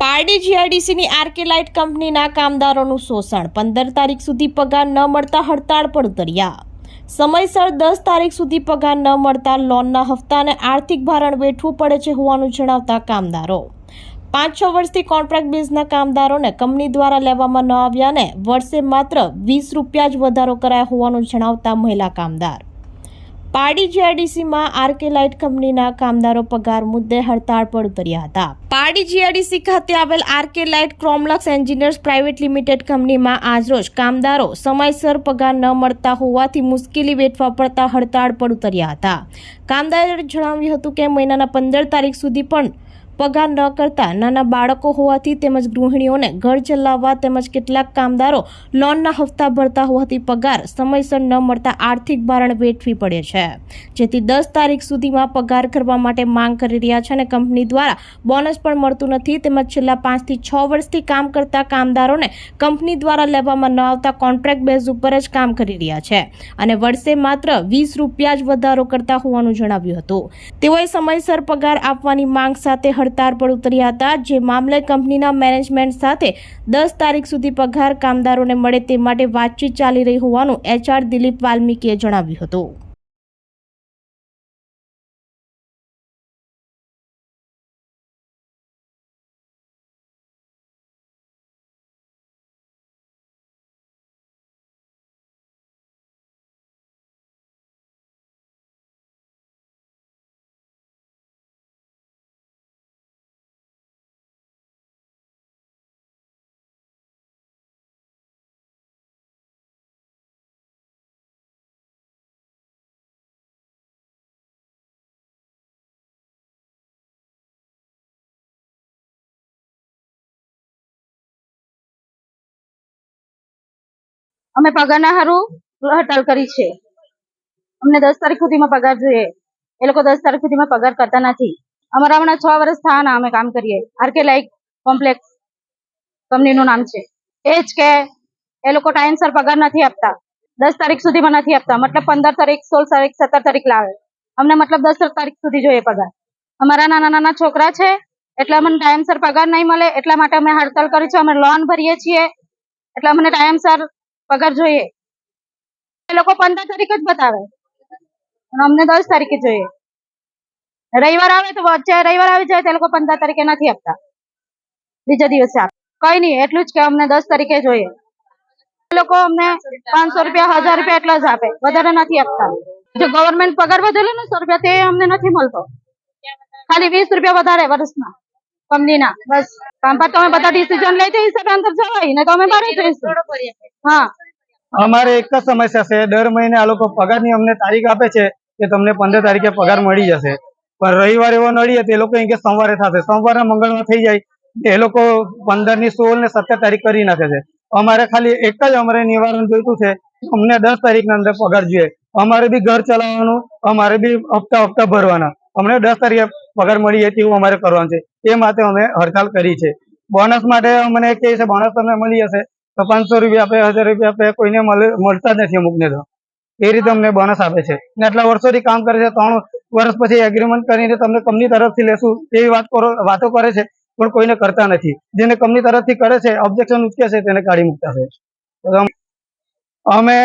Pardi જીઆઈડીસીની RK light કંપનીના કામદારોનું શોષણ. પંદર તારીખ સુધી પગાર ન મળતા હડતાળ પર ઉતર્યા. સમયસર દસ તારીખ સુધી પગાર ન મળતા લોનના હપ્તાને આર્થિક ભારણ વેઠવું પડે છે હોવાનું જણાવતા કામદારો. પાંચ છ વર્ષથી કોન્ટ્રાક્ટ બેઝના કામદારોને કંપની દ્વારા લેવામાં ન આવ્યા ને વર્ષે માત્ર વીસ રૂપિયા જ વધારો કરાયો હોવાનું જણાવતા મહિલા કામદાર. પારડી જીઆઈડીસીમાં આરકે લાઇટ કંપનીના કામદારો પગાર મુદ્દે હડતાળ પર ઉતર્યા હતા. પાડી જીઆઈડીસી ખાતે આવેલ RK light Chromlux engineers private limited કંપનીમાં આજરોજ કામદારો સમયસર પગાર ન મળતા હોવાથી મુશ્કેલી વેઠવા પડતા હડતાળ પર ઉતર્યા હતા. કામદારોએ જણાવ્યું હતું કે મહિનાના પંદર તારીખ સુધી પણ પગાર ન કરતા નાના બાળકો હોવાથી તેમજ ગૃહિણીઓને ઘર ચલાવવા તેમજ કેટલાક કામદારો લોનના હપ્તા ભરતા હોવાથી પગાર સમયસર ન મળતા આર્થિક ભારણ વેઠવી પડે છે. જેથી દસ તારીખ સુધીમાં પગાર કરવા માટે માંગ કરી રહ્યા છે અને કંપની દ્વારા બોનસ પણ મળતું નથી. તેમજ છેલ્લા પાંચથી છ વર્ષથી કામ કરતા કામદારોને કંપની દ્વારા લેવામાં ન આવતા કોન્ટ્રાક્ટ બેઝ ઉપર જ કામ કરી રહ્યા છે અને વર્ષે માત્ર વીસ રૂપિયા જ વધારો કરતા હોવાનું જણાવ્યું હતું. તેઓએ સમયસર પગાર આપવાની માંગ સાથે હડતાળ પર ઉતર્યા હતા, જે મામલે કંપનીના મેનેજમેન્ટ સાથે દસ તારીખ સુધી પગાર કામદારોને મળે તે માટે વાતચીત ચાલી રહી હોવાનું એચઆર દિલીપ વાલ્મીકીએ જણાવ્યું હતું. અમે પગારના હારું હડતાલ કરી છે. અમને દસ તારીખ સુધીમાં પગાર જોઈએ. એ લોકો દસ તારીખ સુધીમાં પગાર કરતા નથી. અમારા હમણાં છ વર્ષ થવાના અમે કામ કરીએ. આરકે લાઈક કોમ્પ્લેક્સ કંપનીનું નામ છે. એ જ કે એ લોકો ટાઈમસર પગાર નથી આપતા. દસ તારીખ સુધીમાં નથી આપતા. મતલબ પંદર તારીખ, સોળ તારીખ, સત્તર તારીખ લાવે. અમને મતલબ દસ તારીખ સુધી જોઈએ પગાર. અમારા નાના નાના છોકરા છે, એટલે અમને ટાઈમસર પગાર નહીં મળે. એટલા માટે અમે હડતાલ કરી છે. અમે લોન ભરીએ છીએ. એટલે અમને ટાઈમસર પગાર જોઈએ. એ લોકો પંદર તારીખ જ બતાવે. અમને દસ તારીખે જોઈએ. રવિવાર આવે તો વચ્ચે રવિવાર આવી જાય તો લોકો પંદર તારીખે નથી આપતા. બીજા દિવસે આપે. કઈ નહીં, એટલું જ કે અમને દસ તારીખે જોઈએ. એ લોકો અમને પાંચસો રૂપિયા, હજાર રૂપિયા એટલા જ આપે. વધારે નથી આપતા. જો ગવર્મેન્ટ પગાર વધેલો ને સો રૂપિયા, તે અમને નથી મળતો. ખાલી વીસ રૂપિયા વધારે વર્ષના કંપનીના બસ. કામ પર તમે બધા ડિસિઝન લઈ જઈ હિસાબે અંદર જવાય. ને તો અમે બહાર હા. અમારે એક જ સમસ્યા છે. દર મહિને આ લોકો પગારની અમને તારીખ આપે છે કે તમને પંદર તારીખે પગાર મળી જશે. પણ રવિવાર એવો નડીએ તો એ લોકો કે સોમવારે થશે. સોમવારે મંગળવાર થઈ જાય એ લોકો પંદરની સોળ ને સત્તર તારીખ કરી નાખે છે. અમારે ખાલી એક જ અમારે નિવારણ જોઈતું છે અમને દસ તારીખ ના અંદર પગાર જોઈએ. અમારે બી ઘર ચલાવવાનું અમારે બી હપ્તા હપ્તા ભરવાના. અમને દસ તારીખે પગાર મળી જાય તેવું અમારે કરવાનું છે. એ માટે અમે હડતાલ કરી છે. બોનસ માટે અમને કહે છે બોનસ તમને મળી જશે તો પાંચસો રૂપિયા આપે, હજાર રૂપિયા આપે, કોઈને મળતા જ નથી અમુકને તો. એ રીતે અમને બોનસ આપે છે. ને આટલા વર્ષોથી કામ કરે છે, ત્રણ વર્ષ પછી એગ્રીમેન્ટ કરીને તમને કંપની તરફથી લેશું, એવી વાત કરો, વાતો કરે છે, પણ કોઈને કરતા નથી. જેને કંપની તરફથી કરે છે ઓબ્જેક્શન ઉચકે છે, તેને કાઢી મૂકતા છે. અમે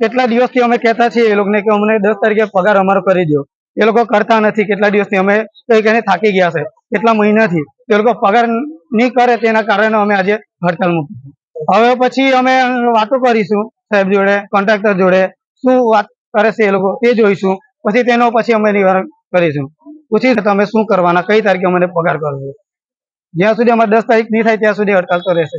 કેટલા દિવસથી અમે કહેતા છીએ એ લોકોને કે અમને દસ તારીખે પગાર અમારો કરી દો એ લોકો કરતા નથી. કેટલા દિવસથી અમે કઈ કઈને થાકી ગયા છે. કેટલા મહિનાથી? એ લોકો પગાર નહીં કરે તેના કારણે અમે આજે હડતાલ મૂકી હવે પછી અમે વાતો કરીશું સાહેબ જોડે, કોન્ટ્રાક્ટર જોડે, શું વાત કરે છે એ લોકો તે જોઈશું. પછી તેનો પછી અમે નિવારણ કરીશું. પૂછી તમે શું કરવાના, કઈ તારીખે અમને પગાર કરવો. જ્યાં સુધી અમારે દસ તારીખ નહીં થાય ત્યાં સુધી હડતાલ તો રહેશે